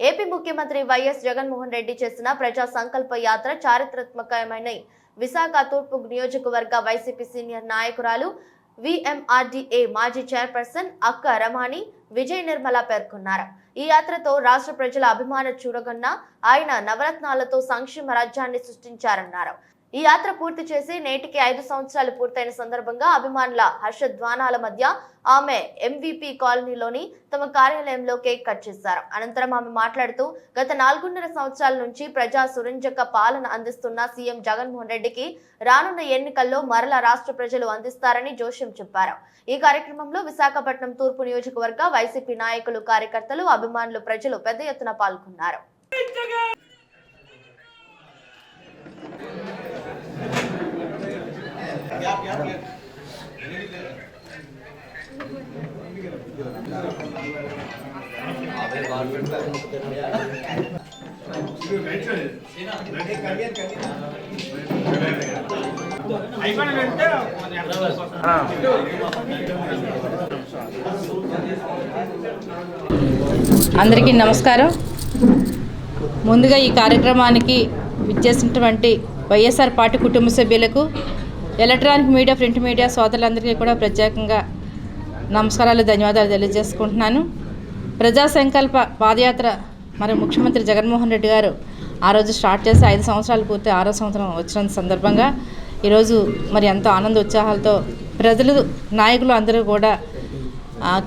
AP ముఖ్యమంత్రి YS Jaganmohan Reddy చేసిన ప్రజా సంకల్ప యాత్ర చారిత్రాత్మకమైన విశాఖ తూర్పు నియోజకవర్గ వైసీపీ సీనియర్ నాయకురాలు విఎంఆర్డీఏ మాజీ చైర్పర్సన్ అక్క రమాణి విజయ నిర్మల పేర్కొన్నారు. ఈ యాత్రతో రాష్ట్ర ప్రజల అభిమాన చూడగన్న ఆయన నవరత్నాలతో సంక్షేమ రాజ్యాన్ని సృష్టించారన్నారు. ఈ యాత్ర పూర్తి చేసి నేటికి ఐదు సంవత్సరాలు పూర్తయిన సందర్భంగా అభిమానుల హర్షధ్వానాల మధ్య ఆమె ఎంవిపి కాలనీలోని తమ కార్యాలయంలో కేక్ కట్ చేశారు. అనంతరం ఆమె మాట్లాడుతూ గత నాలుగున్నర సంవత్సరాల నుంచి ప్రజా సురంజక పాలన అందిస్తున్న సీఎం జగన్మోహన్ రెడ్డికి రానున్న ఎన్నికల్లో మరల రాష్ట్ర ప్రజలు అందిస్తారని జోష్యం చెప్పారు. ఈ కార్యక్రమంలో విశాఖపట్నం తూర్పు నియోజకవర్గ వైసీపీ నాయకులు కార్యకర్తలు అభిమానులు ప్రజలు పెద్ద ఎత్తున పాల్గొన్నారు. అందరికీ నమస్కారం. ముందుగా ఈ కార్యక్రమానికి విచ్చేసినటువంటి వైఎస్ఆర్ పార్టీ కుటుంబ సభ్యులకు ఎలక్ట్రానిక్ మీడియా ప్రింట్ మీడియా సోదరులందరికీ కూడా ప్రత్యేకంగా నమస్కారాలు ధన్యవాదాలు తెలియజేసుకుంటున్నాను. ప్రజా సంకల్ప పాదయాత్ర మరి ముఖ్యమంత్రి జగన్మోహన్ రెడ్డి గారు ఆ రోజు స్టార్ట్ చేసి ఐదు సంవత్సరాలు పూర్తి ఆరో సంవత్సరం వచ్చిన సందర్భంగా ఈరోజు మరి ఎంతో ఆనంద ఉత్సాహాలతో ప్రజలు నాయకులు అందరూ కూడా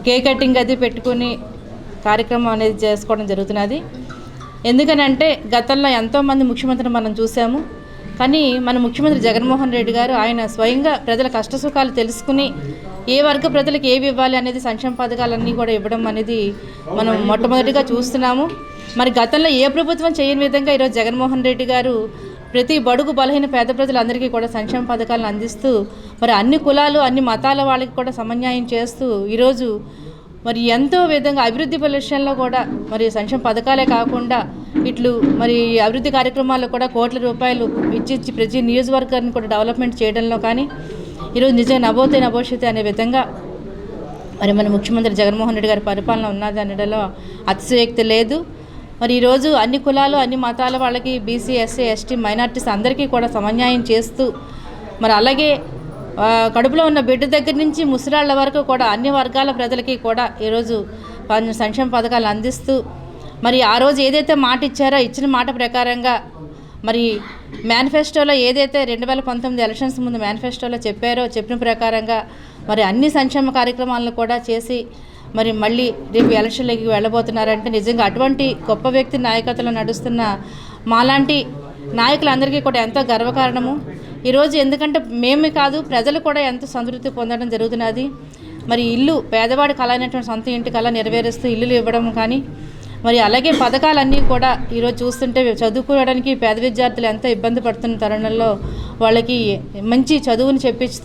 కేక్ కటింగ్ అది పెట్టుకుని కార్యక్రమం అనేది చేసుకోవడం జరుగుతున్నది. ఎందుకనంటే గతంలో ఎంతోమంది ముఖ్యమంత్రిని మనం చూసాము. కానీ మన ముఖ్యమంత్రి జగన్మోహన్ రెడ్డి గారు ఆయన స్వయంగా ప్రజల కష్టసుఖాలు తెలుసుకుని ఏ వర్గ ప్రజలకు ఏవి ఇవ్వాలి అనేది సంక్షేమ పథకాలన్నీ కూడా ఇవ్వడం అనేది మనం మొట్టమొదటిగా చూస్తున్నాము. మరి గతంలో ఏ ప్రభుత్వం చేయని విధంగా ఈరోజు జగన్మోహన్ రెడ్డి గారు ప్రతి బడుగు బలహీన పేద ప్రజలందరికీ కూడా సంక్షేమ పథకాలను అందిస్తూ మరి అన్ని కులాలు అన్ని మతాల వాళ్ళకి కూడా సమన్యాయం చేస్తూ ఈరోజు మరి ఎంతో విధంగా అభివృద్ధి విషయంలో కూడా మరి సంక్షేమ పథకాలే కాకుండా ఇట్లు మరి అభివృద్ధి కార్యక్రమాల్లో కూడా కోట్ల రూపాయలు ఇచ్చిచ్చి ప్రతి నియోజకవర్గాన్ని కూడా డెవలప్మెంట్ చేయడంలో కానీ ఈరోజు నిజంగా నభోతే నభవిష్యత్ అనే విధంగా మరి మన ముఖ్యమంత్రి జగన్మోహన్ రెడ్డి గారి పరిపాలన ఉన్నది అనడంలో అతిశయోక్తి లేదు. మరి ఈరోజు అన్ని కులాలు అన్ని మతాల వాళ్ళకి బీసీ ఎస్సీ ఎస్టీ మైనార్టీస్ అందరికీ కూడా సమన్యాయం చేస్తూ మరి అలాగే కడుపులో ఉన్న బిడ్డ దగ్గర నుంచి ముసలాళ్ళ వరకు కూడా అన్ని వర్గాల ప్రజలకి కూడా ఈరోజు సంక్షేమ పథకాలు అందిస్తూ మరి ఆ రోజు ఏదైతే మాట ఇచ్చారో ఇచ్చిన మాట ప్రకారంగా మరి మేనిఫెస్టోలో ఏదైతే రెండు వేల పంతొమ్మిది ఎలక్షన్స్ ముందు మేనిఫెస్టోలో చెప్పారో చెప్పిన ప్రకారంగా మరి అన్ని సంక్షేమ కార్యక్రమాలను కూడా చేసి మరి మళ్ళీ రేపు ఎలక్షన్లకి వెళ్ళబోతున్నారంటే నిజంగా అటువంటి గొప్ప వ్యక్తి నాయకత్వంలో నడుస్తున్న మాలాంటి నాయకులందరికీ కూడా ఎంతో గర్వకారణము. ఈరోజు ఎందుకంటే మేమే కాదు ప్రజలు కూడా ఎంతో సంతృప్తి పొందడం జరుగుతున్నది. మరి ఇల్లు పేదవాడి కళ అయినటువంటి సొంత ఇంటి కళ నెరవేరుస్తూ ఇల్లులు ఇవ్వడం కానీ మరి అలాగే పథకాలన్నీ కూడా ఈరోజు చూస్తుంటే చదువుకోవడానికి పేద విద్యార్థులు ఎంతో ఇబ్బంది పడుతున్న తరుణంలో వాళ్ళకి మంచి చదువుని చెప్పిస్తూ